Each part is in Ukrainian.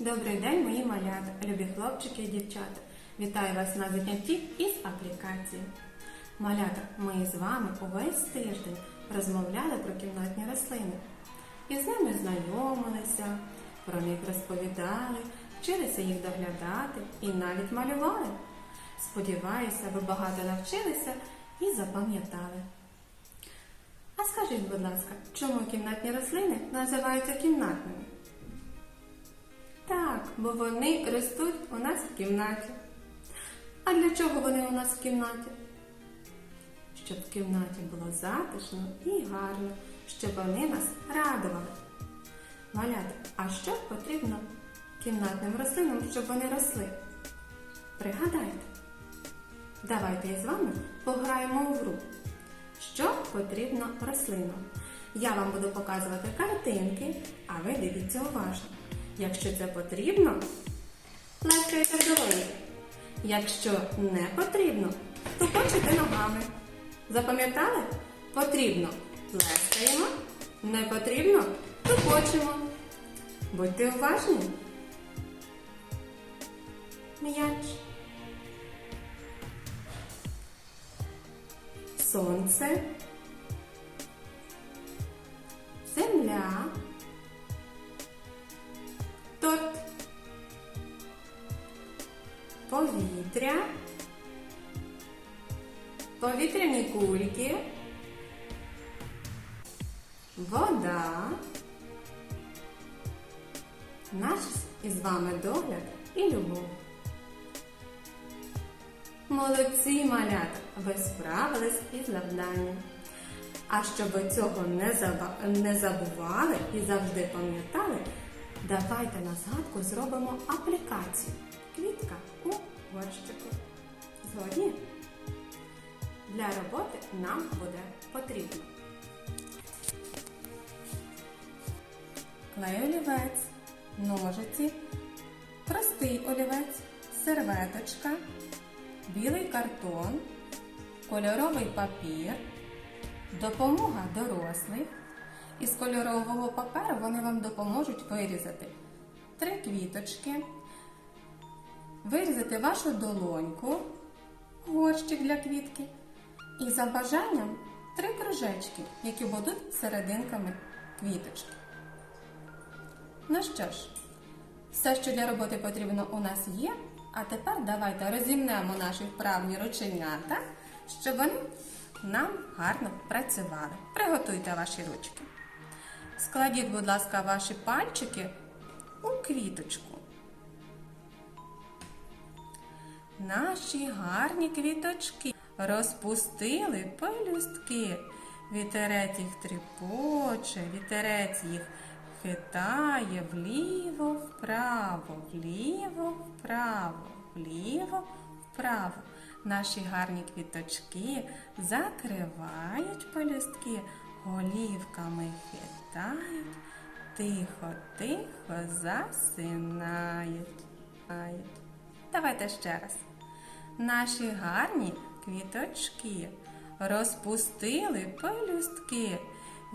Добрий день, мої малята, любі хлопчики і дівчата. Вітаю вас на занятті із аплікації. Малята, ми з вами увесь тиждень розмовляли про кімнатні рослини. І з ними знайомилися, про них розповідали, вчилися їх доглядати і навіть малювали. Сподіваюся, ви багато навчилися і запам'ятали. А скажіть, будь ласка, чому кімнатні рослини називаються кімнатними? Так, бо вони ростуть у нас в кімнаті. А для чого вони у нас в кімнаті? Щоб в кімнаті було затишно і гарно, щоб вони нас радували. Малята, а що потрібно кімнатним рослинам, щоб вони росли? Пригадайте. Давайте із вами пограємо у гру. Що потрібно рослинам? Я вам буду показувати картинки, а ви дивіться уважно. Якщо це потрібно, плескайте долоні. Якщо не потрібно, то почите ногами. Запам'ятали? Потрібно плескаємо, не потрібно, то почимо. Будьте уважні. М'яч. Сонце. Земля. Кульки. Вода. Наш із вами догляд і любов. Молодці малята, ви справились із завданням. А щоб ви цього не забували і завжди пам'ятали, давайте на згадку зробимо аплікацію. Квітка у горщику. Згодні? Для роботи нам буде потрібно. Клей олівець, ножиці, простий олівець, серветочка, білий картон, кольоровий папір, допомога дорослих. Із кольорового паперу вони вам допоможуть вирізати три квіточки, вирізати вашу долоньку, горщик для квітки і за бажанням три кружечки, які будуть серединками квіточки. Ну що ж, все, що для роботи потрібно, у нас є. А тепер давайте розімнемо наші вправні рученята, щоб вони нам гарно працювали. Приготуйте ваші ручки. Складіть, будь ласка, ваші пальчики у квіточку. Наші гарні квіточки розпустили пелюстки. Вітерець їх тріпоче, вітерець їх хитає вліво, вправо, вліво, вправо, вліво, вправо. Наші гарні квіточки закривають пелюстки, голівками хитають, тихо-тихо засинають. Давайте ще раз. Наші гарні квіточки розпустили пелюстки.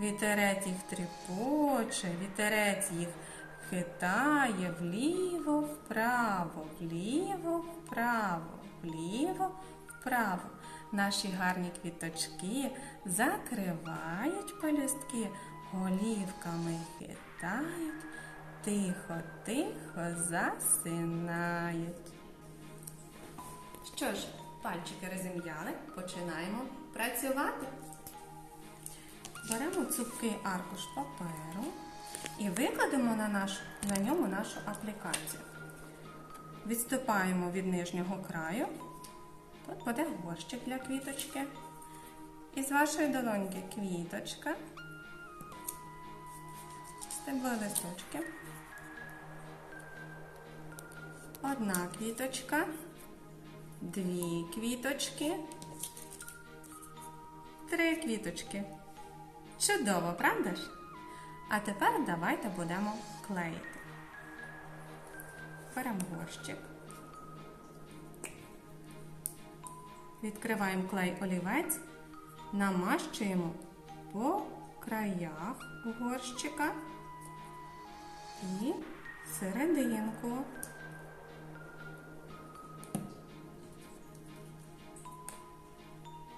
Вітерець їх тріпоче, вітерець їх хитає вліво, вправо, вліво, вправо, вліво, вправо. Наші гарні квіточки закривають пелюстки, голівками хитають, тихо-тихо засинають. Що ж, пальчики розім'яли, починаємо працювати. Беремо цупкий аркуш паперу і викладемо на, наш, на ньому нашу аплікацію. Відступаємо від нижнього краю. Тут буде горщик для квіточки. Із вашої долоньки квіточка, стебло листочки, одна квіточка, дві квіточки, три квіточки. Чудово, правда ж? А тепер давайте будемо клеїти. Беремо горщик. Відкриваємо клей олівець, намащуємо по краях горщика і серединку.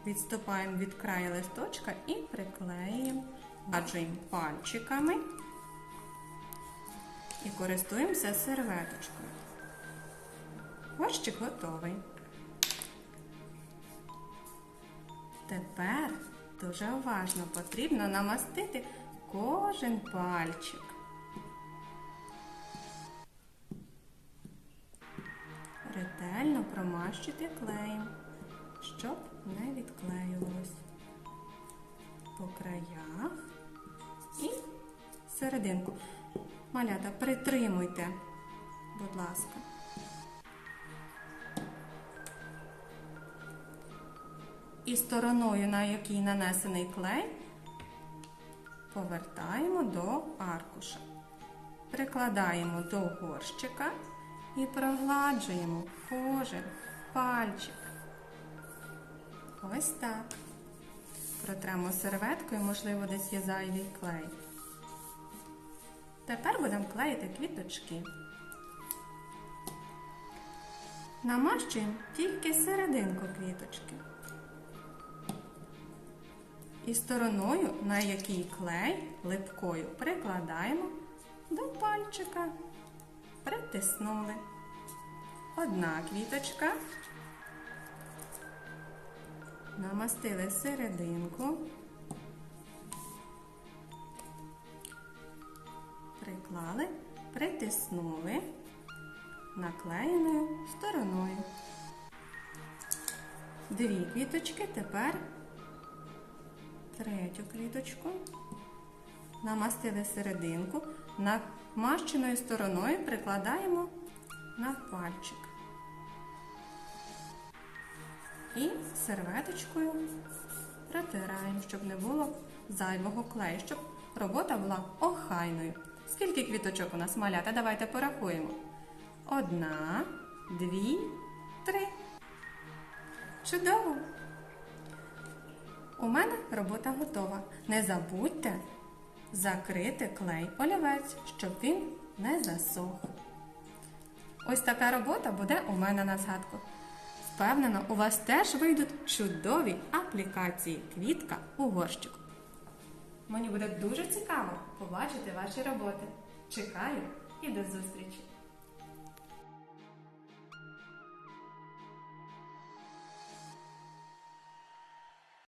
Відступаємо від краю листочка і приклеїмо, аджуємо пальчиками і користуємося серветочкою. Горщик готовий. Тепер дуже уважно потрібно намастити кожен пальчик. Ретельно промащуйте клеєм, щоб не відклеювалось по краях і серединку. Малята, притримуйте, будь ласка. І стороною, на якій нанесений клей, повертаємо до аркуша. Прикладаємо до горщика і прогладжуємо кожен пальчик. Ось так. Протремо серветкою, можливо, десь є зайвий клей. Тепер будемо клеїти квіточки. Намащуємо тільки серединку квіточки. І стороною, на який клей липкою прикладаємо до пальчика. Притиснули. Одна квіточка. Намастили серединку. Приклали, притиснули наклеєною стороною. Дві квіточки, тепер третю квіточку. Намастили серединку, намащеною стороною прикладаємо на пальчик. І серветочкою протираємо, щоб не було зайвого клею, щоб робота була охайною. Скільки квіточок у нас малята? Давайте порахуємо. Одна, дві, три. Чудово! У мене робота готова. Не забудьте закрити клей олівець, щоб він не засох. Ось така робота буде у мене на згадку. Впевнено, у вас теж вийдуть чудові аплікації квітка у горщику. Мені буде дуже цікаво побачити ваші роботи. Чекаю і до зустрічі!